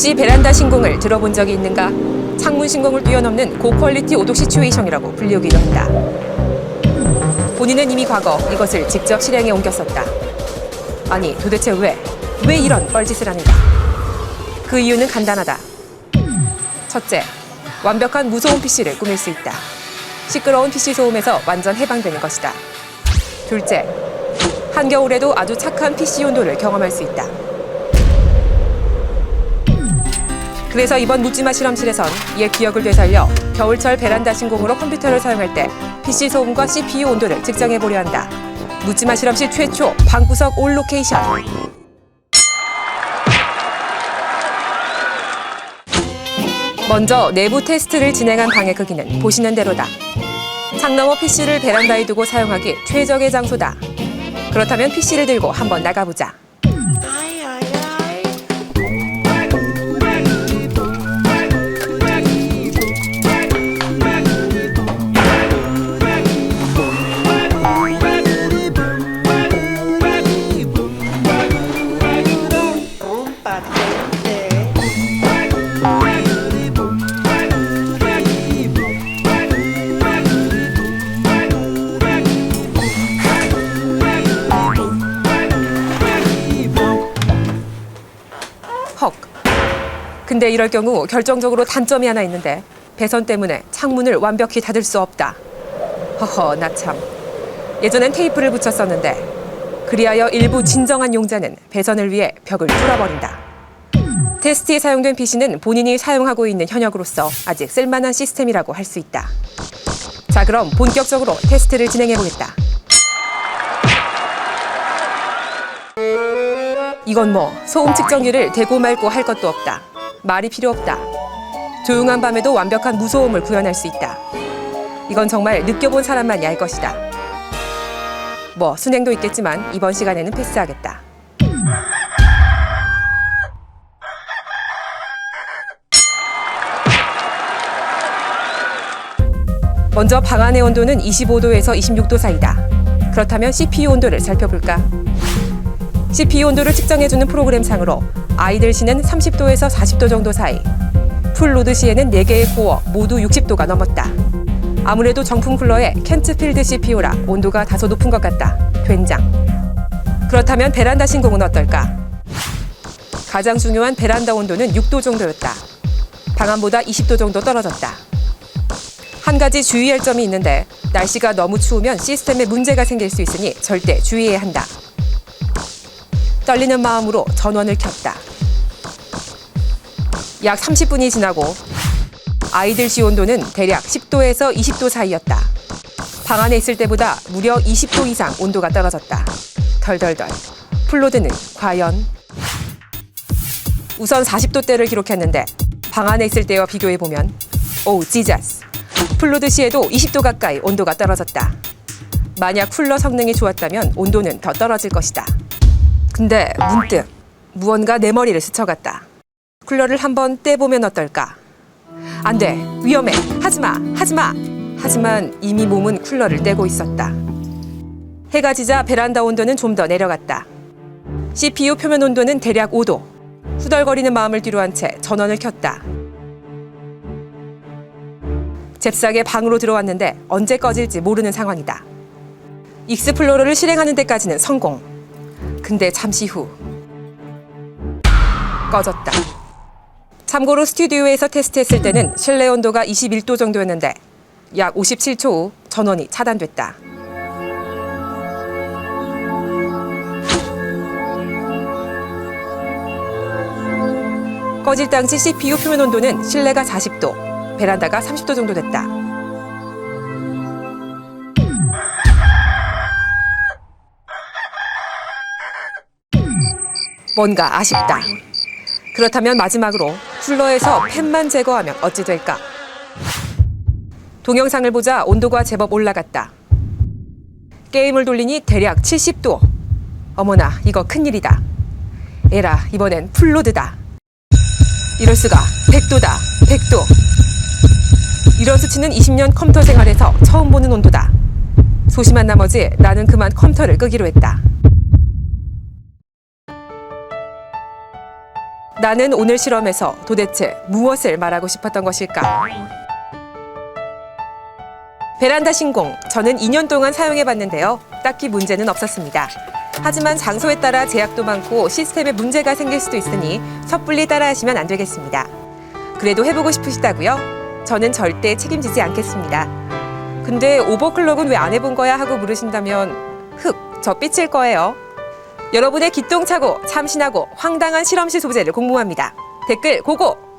PC 베란다 신공을 들어본 적이 있는가? 창문 신공을 뛰어넘는 고퀄리티 오독 시츄에이션이라고 불리우기도 한다. 본인은 이미 과거 이것을 직접 실행에 옮겼었다. 아니 도대체 왜? 왜 이런 뻘짓을 하는가? 그 이유는 간단하다. 첫째, 완벽한 무소음 PC를 꾸밀 수 있다. 시끄러운 PC 소음에서 완전 해방되는 것이다. 둘째, 한겨울에도 아주 착한 PC 온도를 경험할 수 있다. 그래서 이번 묻지마 실험실에선 이의 기억을 되살려 겨울철 베란다 신공으로 컴퓨터를 사용할 때 PC 소음과 CPU 온도를 측정해 보려 한다. 묻지마 실험실 최초 방구석 올 로케이션. 먼저 내부 테스트를 진행한 방의 크기는 보시는 대로다. 창 너머 PC를 베란다에 두고 사용하기 최적의 장소다. 그렇다면 PC를 들고 한번 나가보자. 헉. 근데 이럴 경우 결정적으로 단점이 하나 있는데 배선 때문에 창문을 완벽히 닫을 수 없다. 허허, 나 참. 예전엔 테이프를 붙였었는데 그리하여 일부 진정한 용자는 배선을 위해 벽을 뚫어버린다. 테스트에 사용된 PC는 본인이 사용하고 있는 현역으로서 아직 쓸만한 시스템이라고 할 수 있다. 자, 그럼 본격적으로 테스트를 진행해 보겠다. 이건 뭐 소음 측정기를 대고 말고 할 것도 없다. 말이 필요 없다. 조용한 밤에도 완벽한 무소음을 구현할 수 있다. 이건 정말 느껴본 사람만이 알 것이다. 뭐 순행도 있겠지만 이번 시간에는 패스하겠다. 먼저 방 안의 온도는 25도에서 26도 사이다. 그렇다면 CPU 온도를 살펴볼까? CPU 온도를 측정해주는 프로그램 상으로 아이들 시는 30도에서 40도 정도 사이, 풀로드 시에는 4개의 코어 모두 60도가 넘었다. 아무래도 정품 쿨러의 켄트필드 CPU라 온도가 다소 높은 것 같다. 된장. 그렇다면 베란다 신공은 어떨까? 가장 중요한 베란다 온도는 6도 정도였다. 방안보다 20도 정도 떨어졌다. 한 가지 주의할 점이 있는데 날씨가 너무 추우면 시스템에 문제가 생길 수 있으니 절대 주의해야 한다. 떨리는 마음으로 전원을 켰다. 약 30분이 지나고 아이들 시 온도는 대략 10도에서 20도 사이였다. 방 안에 있을 때보다 무려 20도 이상 온도가 떨어졌다. 덜덜덜. 플로드는 과연 우선 40도대를 기록했는데 방 안에 있을 때와 비교해 보면 오 지자스. 플로드 시에도 20도 가까이 온도가 떨어졌다. 만약 쿨러 성능이 좋았다면 온도는 더 떨어질 것이다. 근데 문득 무언가 내 머리를 스쳐갔다. 쿨러를 한번 떼보면 어떨까? 안 돼. 위험해. 하지 마. 하지 마. 하지만 이미 몸은 쿨러를 떼고 있었다. 해가 지자 베란다 온도는 좀 더 내려갔다. CPU 표면 온도는 대략 5도. 후덜거리는 마음을 뒤로한 채 전원을 켰다. 잽싸게 방으로 들어왔는데 언제 꺼질지 모르는 상황이다. 익스플로러를 실행하는 데까지는 성공. 근데 잠시 후 꺼졌다. 참고로 스튜디오에서 테스트했을 때는 실내 온도가 21도 정도였는데 약 57초 후 전원이 차단됐다. 꺼질 당시 CPU 표면 온도는 실내가 40도, 베란다가 30도 정도 됐다. 뭔가 아쉽다. 그렇다면 마지막으로 쿨러에서 팬만 제거하면 어찌 될까? 동영상을 보자 온도가 제법 올라갔다. 게임을 돌리니 대략 70도. 어머나, 이거 큰일이다. 에라, 이번엔 풀로드다. 이럴 수가. 100도다. 100도. 이런 수치는 20년 컴퓨터 생활에서 처음 보는 온도다. 소심한 나머지 나는 그만 컴퓨터를 끄기로 했다. 나는 오늘 실험에서 도대체 무엇을 말하고 싶었던 것일까? 베란다 신공, 저는 2년 동안 사용해 봤는데요. 딱히 문제는 없었습니다. 하지만 장소에 따라 제약도 많고 시스템에 문제가 생길 수도 있으니 섣불리 따라하시면 안 되겠습니다. 그래도 해보고 싶으시다고요? 저는 절대 책임지지 않겠습니다. 근데 오버클럭은 왜 안 해본 거야 하고 물으신다면 흑, 저 삐칠 거예요. 여러분의 기똥차고 참신하고 황당한 실험실 소재를 공모합니다. 댓글 고고!